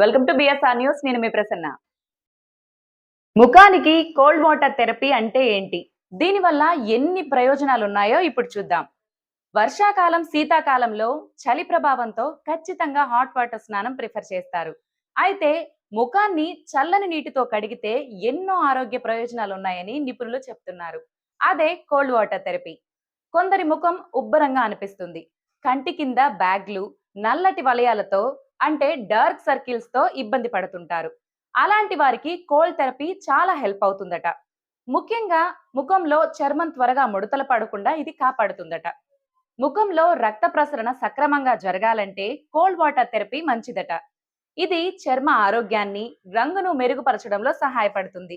Welcome to BSR news నేను మీ ప్రసన్న. ముఖానికి cold water therapy అంటే ఏంటి? దీనివల్ల ఎన్ని ప్రయోజనాలు ఉన్నాయో ఇప్పుడు చూద్దాం. వర్షాకాలం శీతాకాలంలో చలి ప్రభావంతో ఖచ్చితంగా హాట్ వాటర్ స్నానం ప్రిఫర్ చేస్తారు. అయితే ముఖాన్ని చల్లని నీటితో కడిగితే ఎన్నో ఆరోగ్య ప్రయోజనాలు ఉన్నాయని నిపుణులు చెప్తున్నారు. అదే కోల్డ్ వాటర్ థెరపీ కొందరి ముఖం ఉబ్బరంగా అనిపిస్తుంది. కంటి కింద బ్యాగ్లు నల్లటి వలయాలతో అంటే డార్క్ సర్కిల్స్తో ఇబ్బంది పడుతుంటారు. అలాంటి వారికి కోల్ థెరపీ చాలా హెల్ప్ అవుతుందట. ముఖ్యంగా ముఖంలో చర్మం త్వరగా ముడతలు పడకుండా ఇది కాపాడుతుందట. ముఖంలో రక్త ప్రసరణ సక్రమంగా జరగాలంటే కోల్డ్ వాటర్ థెరపీ మంచిదట. ఇది చర్మ ఆరోగ్యాన్ని రంగును మెరుగుపరచడంలో సహాయపడుతుంది.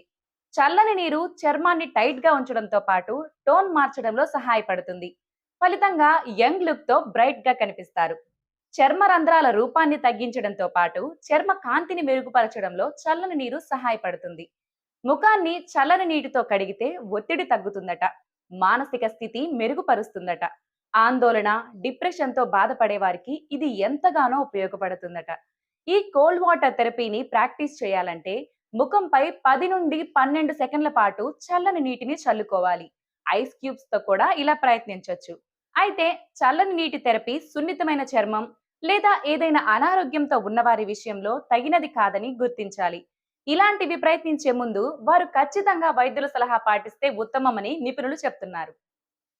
చల్లని నీరు చర్మాన్ని టైట్గా ఉంచడంతో పాటు టోన్ మార్చడంలో సహాయపడుతుంది. ఫలితంగా యంగ్ లుక్తో బ్రైట్గా కనిపిస్తారు. చర్మ రంధ్రాల రూపాన్ని తగ్గించడంతో పాటు చర్మ కాంతిని మెరుగుపరచడంలో చల్లని నీరు సహాయపడుతుంది. ముఖాన్ని చల్లని నీటితో కడిగితే ఒత్తిడి తగ్గుతుందట మానసిక స్థితి మెరుగుపరుస్తుందట ఆందోళన డిప్రెషన్తో బాధపడే వారికి ఇది ఎంతగానో ఉపయోగపడుతుందట. ఈ కోల్డ్ వాటర్ థెరపీని ప్రాక్టీస్ చేయాలంటే ముఖంపై పది నుండి పన్నెండు సెకండ్ల పాటు చల్లని నీటిని చల్లుకోవాలి. ఐస్ క్యూబ్స్తో కూడా ఇలా ప్రయత్నించవచ్చు అయితే చల్లని నీటి థెరపీ సున్నితమైన చర్మం లేదా ఏదైనా అనారోగ్యంతో ఉన్నవారి విషయంలో తగినది కాదని గుర్తించాలి. ఇలాంటివి ప్రయత్నించే ముందు వారు ఖచ్చితంగా వైద్యుల సలహా పాటిస్తే ఉత్తమమని నిపుణులు చెప్తున్నారు.